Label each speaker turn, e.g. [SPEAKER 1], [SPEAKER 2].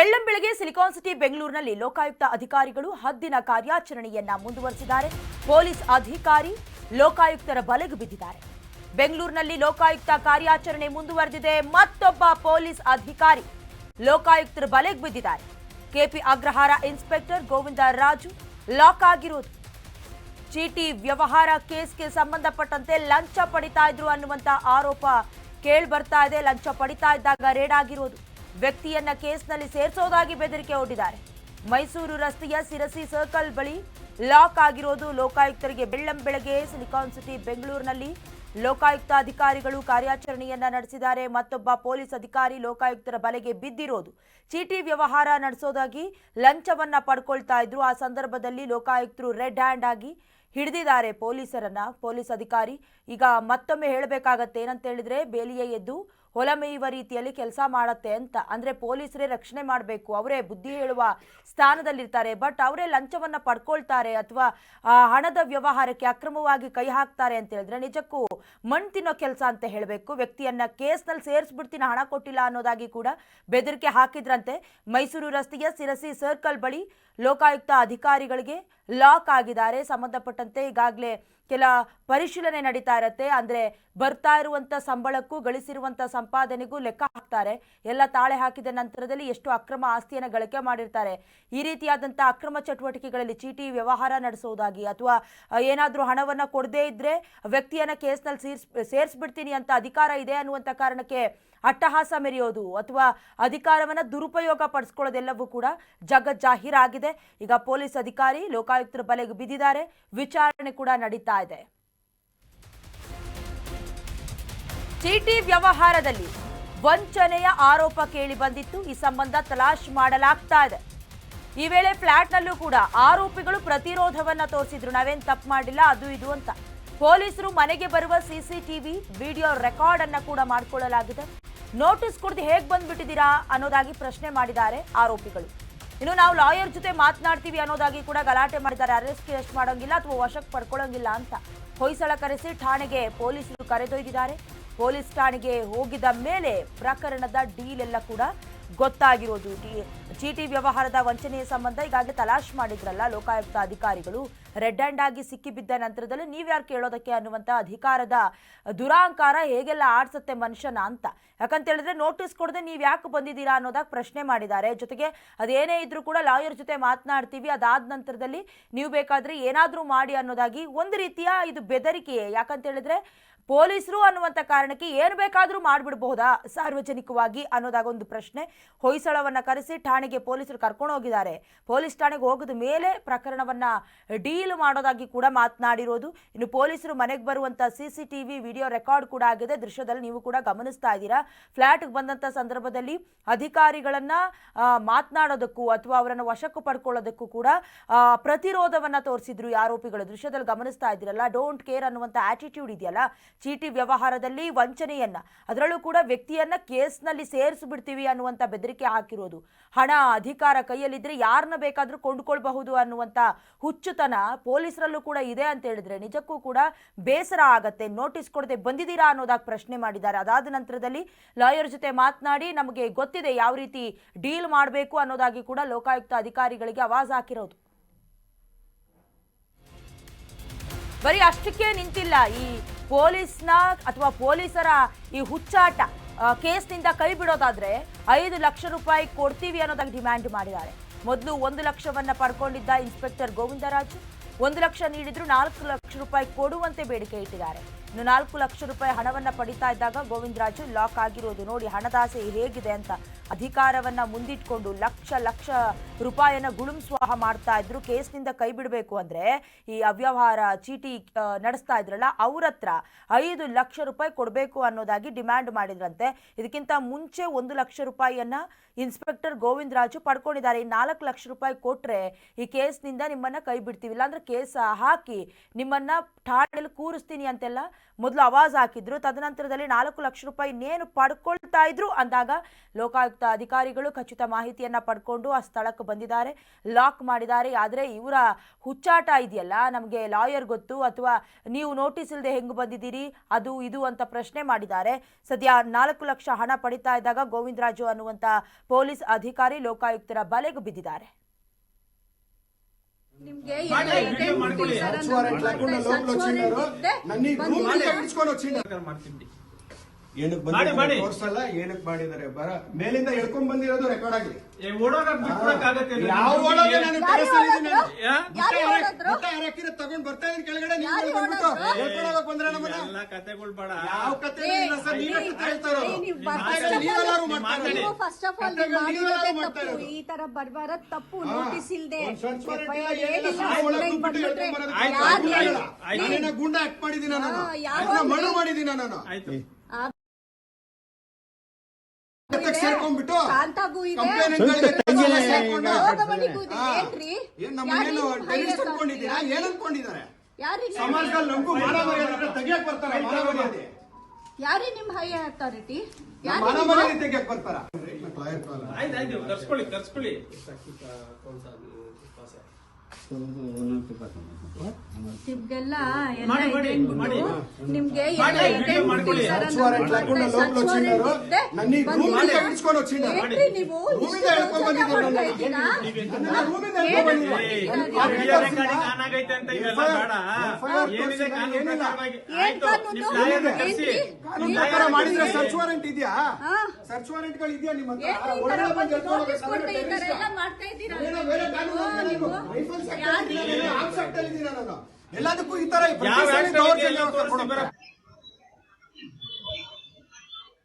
[SPEAKER 1] ಬೆಳ್ಳಂಬೆಳಗ್ಗೆ silicon city ಬೆಂಗಳೂರಿನಲ್ಲಿ ಲೋಕಾಯುಕ್ತ ಅಧಿಕಾರಿಗಳು ಹದ್ದಿನ ಕಾರ್ಯಾಚರಣೆಯನ್ನ ಮುಂದುವರೆಸಿದ್ದಾರೆ. ಪೊಲೀಸ್ ಅಧಿಕಾರಿ ಲೋಕಾಯುಕ್ತರ ಬಲೆಗೆ ಬಿದ್ದಿದ್ದಾರೆ. ಬೆಂಗಳೂರಿನಲ್ಲಿ ಲೋಕಾಯುಕ್ತ ಕಾರ್ಯಾಚರಣೆ ಮುಂದುವರೆದಿದೆ. ಮತ್ತೊಬ್ಬ ಪೊಲೀಸ್ ಅಧಿಕಾರಿ ಲೋಕಾಯುಕ್ತರ ಬಲೆಗೆ ಬಿದ್ದಿದ್ದಾರೆ. KP Agrahara inspector Govinda Raju lock ಆಗಿರೋದು. ಚೀಟಿ ವ್ಯವಹಾರ ಕೇಸ್ಗೆ ಸಂಬಂಧಪಟ್ಟಂತೆ ಲಂಚ ಪಡಿತಾ ಇದ್ರು ಅನ್ನುವಂತ ಆರೋಪ ಕೇಳಿ ಬರ್ತಾ ಇದೆ. ಲಂಚ ಪಡಿತಾ ಇದ್ದಾಗ ರೇಡ್ ಆಗಿರೋದು. ವ್ಯಕ್ತಿಯನ್ನ ಕೇಸ್ನಲ್ಲಿ ಸೇರಿಸೋದಾಗಿ ಬೆದರಿಕೆ ಒಡ್ಡಿದ್ದಾರೆ. ಮೈಸೂರು ರಸ್ತೆಯ ಸಿರಸಿ ಸರ್ಕಲ್ ಬಳಿ ಲಾಕ್ ಆಗಿರೋದು ಲೋಕಾಯುಕ್ತರಿಗೆ ಬೆಳ್ಳಂ ಬೆಳಗ್ಗೆ. ಸಿಲಿಕಾನ್ ಸಿಟಿ ಬೆಂಗಳೂರಿನಲ್ಲಿ ಲೋಕಾಯುಕ್ತ ಅಧಿಕಾರಿಗಳು ಕಾರ್ಯಾಚರಣೆಯನ್ನ ನಡೆಸಿದ್ದಾರೆ. ಮತ್ತೊಬ್ಬ ಪೊಲೀಸ್ ಅಧಿಕಾರಿ ಲೋಕಾಯುಕ್ತರ ಬಲೆಗೆ ಬಿದ್ದಿರೋದು. ಚೀಟಿ ವ್ಯವಹಾರ ನಡೆಸೋದಾಗಿ ಲಂಚವನ್ನ ಪಡ್ಕೊಳ್ತಾ ಇದ್ರು. ಆ ಸಂದರ್ಭದಲ್ಲಿ ಲೋಕಾಯುಕ್ತರು ರೆಡ್ ಹ್ಯಾಂಡ್ ಆಗಿ ಹಿಡಿದಿದ್ದಾರೆ ಪೊಲೀಸರನ್ನ. ಪೊಲೀಸ್ ಅಧಿಕಾರಿ ಈಗ ಮತ್ತೊಮ್ಮೆ ಹೇಳಬೇಕಾಗತ್ತೆ ಏನಂತ ಹೇಳಿದ್ರೆ, ಬೇಲಿಯ ಎದ್ದು ಹೊಲ ಮೇಯುವ ರೀತಿಯಲ್ಲಿ ಕೆಲಸ ಮಾಡತ್ತೆ ಅಂತ. ಅಂದ್ರೆ ಪೊಲೀಸರೇ ರಕ್ಷಣೆ ಮಾಡಬೇಕು. ಅವರೇ ಬುದ್ಧಿ ಹೇಳುವ ಸ್ಥಾನದಲ್ಲಿರ್ತಾರೆ. ಬಟ್ ಅವರೇ ಲಂಚವನ್ನ ಪಡ್ಕೊಳ್ತಾರೆ ಅಥವಾ ಹಣದ ವ್ಯವಹಾರಕ್ಕೆ ಅಕ್ರಮವಾಗಿ ಕೈ ಹಾಕ್ತಾರೆ ಅಂತ ಹೇಳಿದ್ರೆ ನಿಜಕ್ಕೂ ಮಣ್ ತಿನ್ನೋ ಕೆಲಸ ಅಂತ ಹೇಳಬೇಕು. ವ್ಯಕ್ತಿಯನ್ನ ಕೇಸ್ನಲ್ಲಿ ಸೇರಿಸ್ಬಿಡ್ತೀನಿ, ಹಣ ಕೊಟ್ಟಿಲ್ಲ ಅನ್ನೋದಾಗಿ ಕೂಡ ಬೆದರಿಕೆ ಹಾಕಿದ್ರಂತೆ. ಮೈಸೂರು ರಸ್ತೆಯ ಸಿರಸಿ ಸರ್ಕಲ್ ಬಳಿ ಲೋಕಾಯುಕ್ತ ಅಧಿಕಾರಿಗಳಿಗೆ ಲಾಕ್ ಆಗಿದ್ದಾರೆ. ಸಂಬಂಧಪಟ್ಟಂತೆ ಈಗಾಗಲೇ ಕೆಲ ಪರಿಶೀಲನೆ ನಡೀತಾ ಇರುತ್ತೆ. ಅಂದ್ರೆ ಬರ್ತಾ ಇರುವಂತ ಸಂಬಳಕ್ಕೂ ಗಳಿಸಿರುವಂಥ ಸಂಪಾದನೆಗೂ ಲೆಕ್ಕ ಹಾಕ್ತಾರೆ. ಎಲ್ಲ ತಾಳೆ ಹಾಕಿದ ನಂತರದಲ್ಲಿ ಎಷ್ಟು ಅಕ್ರಮ ಆಸ್ತಿಯನ್ನು ಗಳಿಕೆ ಮಾಡಿರ್ತಾರೆ. ಈ ರೀತಿಯಾದಂಥ ಅಕ್ರಮ ಚಟುವಟಿಕೆಗಳಲ್ಲಿ ಚೀಟಿ ವ್ಯವಹಾರ ನಡೆಸೋದಾಗಿ ಅಥವಾ ಏನಾದರೂ ಹಣವನ್ನ ಕೊಡದೇ ಇದ್ದರೆ ವ್ಯಕ್ತಿಯನ್ನ ಕೇಸ್ನಲ್ಲಿ ಸೇರ್ಸ್, ಸೇರಿಸ್ಬಿಡ್ತೀನಿ ಅಂತ ಅಧಿಕಾರ ಇದೆ ಅನ್ನುವಂಥ ಕಾರಣಕ್ಕೆ ಅಟ್ಟಹಾಸ ಮೆರೆಯೋದು ಅಥವಾ ಅಧಿಕಾರವನ್ನ ದುರುಪಯೋಗ ಪಡಿಸ್ಕೊಳ್ಳೋದೆಲ್ಲವೂ ಕೂಡ ಜಗಜ್ಜಾಹೀರಾಗಿದೆ. ಈಗ ಪೊಲೀಸ್ ಅಧಿಕಾರಿ, ಲೋಕಾಯುಕ್ತರ ಬಲೆಗೆ ಬಿದ್ದಿದ್ದಾರೆ. ವಿಚಾರಣೆ ಕೂಡ ನಡೀತಾ ಇದೆ. ಚೀಟಿ ವ್ಯವಹಾರದಲ್ಲಿ ವಂಚನೆಯ ಆರೋಪ ಕೇಳಿ ಬಂದಿತ್ತು. ಈ ಸಂಬಂಧ ತಲಾಶ್ ಮಾಡಲಾಗ್ತಾ ಇದೆ. ಈ ವೇಳೆ ಫ್ಲಾಟ್ನಲ್ಲೂ ಕೂಡ ಆರೋಪಿಗಳು ಪ್ರತಿರೋಧವನ್ನ ತೋರಿಸಿದ್ರು. ನಾವೇನ್ ತಪ್ಪು ಮಾಡಿಲ್ಲ, ಅದು ಇದು ಅಂತ. ಪೊಲೀಸರು ಮನೆಗೆ ಬರುವ ಸಿಸಿಟಿವಿ ವಿಡಿಯೋ ರೆಕಾರ್ಡ್ ಅನ್ನ ಕೂಡ ಮಾಡಿಕೊಳ್ಳಲಾಗಿದೆ. ನೋಟಿಸ್ ಕೊಡ್ದು ಹೇಗ್ ಬಂದ್ಬಿಟ್ಟಿದ್ದೀರಾ ಅನ್ನೋದಾಗಿ ಪ್ರಶ್ನೆ ಮಾಡಿದ್ದಾರೆ ಆರೋಪಿಗಳು. ಇನ್ನು ನಾವು ಲಾಯರ್ ಜೊತೆ ಮಾತನಾಡ್ತೀವಿ ಅನ್ನೋದಾಗಿ ಕೂಡ ಗಲಾಟೆ ಮಾಡಿದ್ದಾರೆ. ಅರೆಸ್ಟ್ ಅರೆಸ್ಟ್ ಮಾಡೋಂಗಿಲ್ಲ ಅಥವಾ ವಶಕ್ಕೆ ಪಡ್ಕೊಳ್ಳೋಂಗಿಲ್ಲ ಅಂತ ಹೊಯ್ಸಳ ಕರೆಸಿ ಠಾಣೆಗೆ ಪೊಲೀಸರು ಕರೆದೊಯ್ದಿದ್ದಾರೆ. ಪೊಲೀಸ್ ಠಾಣೆಗೆ ಹೋಗಿದ ಮೇಲೆ ಪ್ರಕರಣದ ಡೀಲ್ ಎಲ್ಲ ಕೂಡ ಗೊತ್ತಾಗಿರೋದು. ಚೀಟಿ ವ್ಯವಹಾರದ ವಂಚನೆಯ ಸಂಬಂಧ ಈಗಾಗಲೇ ತಲಾಶ್ ಮಾಡಿದ್ರಲ್ಲ ಲೋಕಾಯುಕ್ತ ಅಧಿಕಾರಿಗಳು. ರೆಡ್ ಹ್ಯಾಂಡ್ ಆಗಿ ಸಿಕ್ಕಿಬಿದ್ದ ನಂತರದಲ್ಲಿ ನೀವ್ಯಾರು ಕೇಳೋದಕ್ಕೆ ಅನ್ನುವಂಥ ಅಧಿಕಾರದ ದುರಾಂಕಾರ ಹೇಗೆಲ್ಲ ಆಡ್ಸತ್ತೆ ಮನುಷ್ಯನ ಅಂತ. ಯಾಕಂತ ಹೇಳಿದ್ರೆ ನೋಟಿಸ್ ಕೊಡದೆ ನೀವು ಯಾಕೆ ಬಂದಿದ್ದೀರಾ ಅನ್ನೋದಾಗ ಪ್ರಶ್ನೆ ಮಾಡಿದ್ದಾರೆ. ಜೊತೆಗೆ ಅದೇನೇ ಇದ್ರೂ ಕೂಡ ಲಾಯರ್ ಜೊತೆ ಮಾತನಾಡ್ತೀವಿ. ಅದಾದ ನಂತರದಲ್ಲಿ ನೀವು ಬೇಕಾದರೆ ಏನಾದರೂ ಮಾಡಿ ಅನ್ನೋದಾಗಿ ಒಂದು ರೀತಿಯ ಇದು ಬೆದರಿಕೆಯೇ. ಯಾಕಂತ ಹೇಳಿದ್ರೆ ಪೊಲೀಸರು ಅನ್ನುವಂಥ ಕಾರಣಕ್ಕೆ ಏನು ಬೇಕಾದರೂ ಮಾಡಿಬಿಡಬಹುದಾ ಸಾರ್ವಜನಿಕವಾಗಿ ಅನ್ನೋದಾಗ ಒಂದು ಪ್ರಶ್ನೆ. ಹೊಯ್ಸಳವನ್ನ ಕರೆಸಿ ಠಾಣೆಗೆ ಪೊಲೀಸರು ಕರ್ಕೊಂಡು ಹೋಗಿದ್ದಾರೆ. ಪೊಲೀಸ್ ಠಾಣೆಗೆ ಹೋಗಿದ ಮೇಲೆ ಪ್ರಕರಣವನ್ನ ಡೀಲ್ ಮಾಡೋದಾಗಿ ಕೂಡ ಮಾತನಾಡಿರೋದು. ಇನ್ನು ಪೊಲೀಸರು ಮನೆಗೆ ಬರುವಂಥ C C T V video record ಕೂಡ ಆಗಿದೆ. ದೃಶ್ಯದಲ್ಲಿ ನೀವು ಕೂಡ ಗಮನಿಸ್ತಾ ಇದ್ದೀರಾ. ಫ್ಲಾಟ್ಗೆ ಬಂದಂಥ ಸಂದರ್ಭದಲ್ಲಿ ಅಧಿಕಾರಿಗಳನ್ನ ಮಾತನಾಡೋದಕ್ಕೂ ಅಥವಾ ಅವರನ್ನು ವಶಕ್ಕೂ ಪಡ್ಕೊಳ್ಳೋದಕ್ಕೂ ಕೂಡ ಪ್ರತಿರೋಧವನ್ನು ತೋರಿಸಿದ್ರು ಆರೋಪಿಗಳು. ದೃಶ್ಯದಲ್ಲಿ ಗಮನಿಸ್ತಾ ಇದ್ದೀರಲ್ಲ, ಡೋಂಟ್ ಕೇರ್ ಅನ್ನುವಂಥ ಆಟಿಟ್ಯೂಡ್ ಇದೆಯಲ್ಲ. ಚೀಟಿ ವ್ಯವಹಾರದಲ್ಲಿ ವಂಚನೆಯನ್ನ, ಅದರಲ್ಲೂ ಕೂಡ ವ್ಯಕ್ತಿಯನ್ನ ಕೇಸ್ನಲ್ಲಿ ಸೇರಿಸ್ಬಿಡ್ತೀವಿ ಅನ್ನುವಂಥ ಬೆದರಿಕೆ ಹಾಕಿರೋದು. ಹಣ ಅಧಿಕಾರ ಕೈಯಲ್ಲಿದ್ರೆ ಯಾರನ್ನ ಬೇಕಾದರೂ ಕೊಂಡುಕೊಳ್ಬಹುದು ಅನ್ನುವಂಥ ಹುಚ್ಚುತನ ಪೊಲೀಸರಲ್ಲೂ ಕೂಡ ಇದೆ ಅಂತ ಹೇಳಿದ್ರೆ ನಿಜಕ್ಕೂ ಕೂಡ ಬೇಸರ ಆಗತ್ತೆ. ನೋಟಿಸ್ ಕೊಡದೆ ಬಂದಿದ್ದೀರಾ ಅನ್ನೋದಾಗಿ ಪ್ರಶ್ನೆ ಮಾಡಿದ್ದಾರೆ. ಅದಾದ ನಂತರದಲ್ಲಿ ಲಾಯರ್ ಜೊತೆ ಮಾತನಾಡಿ ನಮಗೆ ಗೊತ್ತಿದೆ ಯಾವ ರೀತಿ ಡೀಲ್ ಮಾಡಬೇಕು ಅನ್ನೋದಾಗಿ ಕೂಡ ಲೋಕಾಯುಕ್ತ ಅಧಿಕಾರಿಗಳಿಗೆ ಆವಾಜ್ ಹಾಕಿರೋದು. ಬರೀ ಅಷ್ಟಕ್ಕೆ ನಿಂತಿಲ್ಲ. ಈ ಪೊಲೀಸ್ನ ಅಥವಾ ಪೊಲೀಸರ ಈ ಹುಚ್ಚಾಟ ಕೇಸ್ನಿಂದ ಕೈ ಬಿಡೋದಾದ್ರೆ ಐದು ಲಕ್ಷ ರೂಪಾಯಿ ಕೊಡ್ತೀವಿ ಅನ್ನೋದಾಗಿ ಡಿಮ್ಯಾಂಡ್ ಮಾಡಿದ್ದಾರೆ. ಮೊದಲು ಒಂದು ಲಕ್ಷವನ್ನು ಪಡ್ಕೊಂಡಿದ್ದ ಇನ್ಸ್ಪೆಕ್ಟರ್ ಗೋವಿಂದರಾಜು, ಒಂದು ಲಕ್ಷ ನೀಡಿದ್ರು ನಾಲ್ಕು ಲಕ್ಷ ರೂಪಾಯಿ ಕೊಡುವಂತೆ ಬೇಡಿಕೆ ಇಟ್ಟಿದ್ದಾರೆ. ಇನ್ನು ನಾಲ್ಕು ಲಕ್ಷ ರೂಪಾಯಿ ಹಣವನ್ನ ಪಡಿತಾ ಇದ್ದಾಗ ಗೋವಿಂದರಾಜು ಲಾಕ್ ಆಗಿರೋದು ನೋಡಿ ಹಣದಾಸೆ ಹೇಗಿದೆ ಅಂತ ಅಧಿಕಾರವನ್ನ ಮುಂದಿಟ್ಕೊಂಡು ಲಕ್ಷ ಲಕ್ಷ ರೂಪಾಯಿಯನ್ನ ಗುಳುಂಸ್ವಾಹ ಮಾಡ್ತಾ ಇದ್ರು. ಕೇಸ್ನಿಂದ ಕೈ ಬಿಡಬೇಕು ಅಂದ್ರೆ ಈ ಅವ್ಯವಹಾರ ಚೀಟಿ ನಡೆಸ್ತಾ ಇದ್ರಲ್ಲ, ಅವ್ರ ಹತ್ರ ಐದು ಲಕ್ಷ ರೂಪಾಯಿ ಕೊಡಬೇಕು ಅನ್ನೋದಾಗಿ ಡಿಮ್ಯಾಂಡ್ ಮಾಡಿದ್ರಂತೆ. ಇದಕ್ಕಿಂತ ಮುಂಚೆ ಒಂದು ಲಕ್ಷ ರೂಪಾಯಿಯನ್ನು ಇನ್ಸ್ಪೆಕ್ಟರ್ ಗೋವಿಂದರಾಜು ಪಡ್ಕೊಂಡಿದ್ದಾರೆ. ಈ ನಾಲ್ಕು ಲಕ್ಷ ರೂಪಾಯಿ ಕೊಟ್ರೆ ಈ ಕೇಸ್ನಿಂದ ನಿಮ್ಮನ್ನ ಕೈ ಬಿಡ್ತೀವಿ. ಇಲ್ಲಾಂದ್ರೆ ಕೇಸ್ ಹಾಕಿ ನಿಮ್ಮನ್ನ ಠಾಣೆಯಲ್ಲಿ ಕೂರಿಸ್ತೀನಿ ಅಂತೆಲ್ಲ ಮೊದಲು ಆವಾಜ್ ಹಾಕಿದ್ರು, ತದನಂತರದಲ್ಲಿ ನಾಲ್ಕು ಲಕ್ಷ ರೂಪಾಯಿ ಇನ್ನೇನು ಪಡ್ಕೊಳ್ತಾ ಇದ್ರು ಅಂದಾಗ ಲೋಕಾಯುಕ್ತ ಅಧಿಕಾರಿಗಳು ಖಚಿತ ಮಾಹಿತಿಯನ್ನ ಪಡ್ಕೊಂಡು ಆ ಸ್ಥಳಕ್ಕೆ ಬಂದಿದ್ದಾರೆ, ಲಾಕ್ ಮಾಡಿದ್ದಾರೆ. ಆದರೆ ಇವರ ಹುಚ್ಚಾಟ ಇದೆಯಲ್ಲ, ನಮಗೆ ಲಾಯರ್ ಗೊತ್ತು ಅಥವಾ ನೀವು ನೋಟಿಸ್ ಇಲ್ಲದೆ ಹೆಂಗ್ ಬಂದಿದ್ದೀರಿ, ಅದು ಇದು ಅಂತ ಪ್ರಶ್ನೆ ಮಾಡಿದ್ದಾರೆ. ಸದ್ಯ ನಾಲ್ಕು ಲಕ್ಷ ಹಣ ಪಡಿತಾ ಇದ್ದಾಗ ಗೋವಿಂದರಾಜು ಅನ್ನುವಂತ ಪೊಲೀಸ್ ಅಧಿಕಾರಿ ಲೋಕಾಯುಕ್ತರ ಬಲೆಗೆ ಬಿದ್ದಿದ್ದಾರೆ.
[SPEAKER 2] ನಿಮ್ಗೆ
[SPEAKER 3] ಏನಕ್ಕೆ
[SPEAKER 4] ಮಾಡಿ, ಮಾಡಿ.
[SPEAKER 3] ಬಂದಿದ್ದಾರೆ ತೋರ್ಸಲ್ಲ ಏನಕ್ಕೆ ಮಾಡಿದ್ದಾರೆ ಬರ ಮೇಲಿಂದ ಎಳ್ಕೊಂಡ್ ಬಂದಿರೋದು ರೆಕಾರ್ಡ್ ಆಗಲಿ. ಯಾವ ನಾನು
[SPEAKER 2] ಯಾರು
[SPEAKER 3] ಇದ್ದೀನಿ ಮುಟ್ಟ? ಮುಟ್ಟ ತಗೊಂಡ್ ಬರ್ತಾ ಇದೀನಿ ಕೆಳಗಡೆ ನೀವು
[SPEAKER 2] ಯಾರು
[SPEAKER 3] ಬಂದ್ಬಿಟ್ಟು
[SPEAKER 2] ಓಡೋದ್ರು?
[SPEAKER 3] ಹೇಳ್ಕೊಂಡು ಹೋಗಕ್ ಬಂದ್ರೆ ನಮ್ಮನ್ನ
[SPEAKER 4] ಎಲ್ಲ ಕತೆಗಳು ಬೇಡ
[SPEAKER 3] ಯಾವ ಕತೆ ಇಲ್ಲ ಸರ್ ನೀವೇ
[SPEAKER 2] ಏ,
[SPEAKER 3] ಕತೆ ಹೇಳ್ತಾ ಇರೋದು
[SPEAKER 2] ಏ, ನೀವು
[SPEAKER 4] ನಿಮ್ಮ
[SPEAKER 2] first
[SPEAKER 4] ಮಾತಾಡಿ,
[SPEAKER 3] ನೀವೆಲ್ಲರೂ
[SPEAKER 4] ನಿಮ್ಮ
[SPEAKER 3] ಮಾಡ್ತಾ
[SPEAKER 4] ಮಾತಾಡಿ.
[SPEAKER 2] ನೀವು ಫಸ್ಟ್ ಆಫ್ ಆಲ್
[SPEAKER 3] ಕತೆಗಳು ನೀವೆಲ್ಲರೂ ಮಾಡ್ತಾ
[SPEAKER 2] ತಪ್ಪು
[SPEAKER 3] ಇರೋದು.
[SPEAKER 2] ಈ ತರ ಬರ್ಬಾರ ತಪ್ಪು
[SPEAKER 3] ಹಾ.
[SPEAKER 2] ನೋಟಿಸ್ ಇಲ್ದೆ
[SPEAKER 3] ಒಂದ್ search warrant
[SPEAKER 2] FIR
[SPEAKER 3] ಇಲ್ಲ, ಏನಿಲ್ಲ,
[SPEAKER 2] ಏನಿಲ್ಲ,
[SPEAKER 3] ಸುಮ್ನೆ ಒಳಗ್
[SPEAKER 2] ಸುಮ್ನೆ
[SPEAKER 3] ಬಿಟ್ಟು
[SPEAKER 2] ಬಂದ್ಬಿಟ್ರೆ
[SPEAKER 3] ಹೇಳ್ಕೊಂಡ್ ಬರೋದು.
[SPEAKER 4] ಆಯ್ತು,
[SPEAKER 2] ಯಾರ್
[SPEAKER 4] ಆಯ್ತು,
[SPEAKER 2] ಹೇಳಿ?
[SPEAKER 4] ಆಯ್ತು.
[SPEAKER 3] ಗುಂಡ ಆಕ್ಟ್ ಮಾಡಿದೀನ ನಾನು
[SPEAKER 2] ಹಾ, ಮಣು
[SPEAKER 3] ಅದನ್ನ ಮಾಡಿದೀನ ನಾನು
[SPEAKER 4] ಆಯ್ತು
[SPEAKER 3] ಏನ್ ಟೆರರಿಸ್ಟ್ ಅನ್ಕೊಂಡಿದ್ದೀರಾ ಏನ್ ಅನ್ಕೊಂಡಿದ್ದಾರೆ? ಸಮಾಜದಲ್ಲಿ ನಮಗೂ ತೆಗಿಯಕ್ ಬರ್ತಾರ?
[SPEAKER 2] ಯಾರೇ ನಿಮ್ ಹೈ ಅಥಾರಿಟಿ
[SPEAKER 3] ತೆಗಿಯಕ್ ಬರ್ತಾರ?
[SPEAKER 4] ಆಯ್ತು ಆಯ್ತು ಕರ್ಸ್ಕೊಳ್ಳಿ ಕರ್ಸ್ಕೊಳ್ಳಿ
[SPEAKER 2] ನೀವು.
[SPEAKER 3] ಮಾಡಿದ್ರೆ ಸರ್ಚ್ ವಾರೆಂಟ್ ಇದೆಯಾ? ಸರ್ಚ್ ವಾರೆಂಟ್ಗಳು ಇದೆಯಾ ನಿಮ್ಮ ನಾನು. ಎಲ್ಲದಕ್ಕೂ ಈ ತರ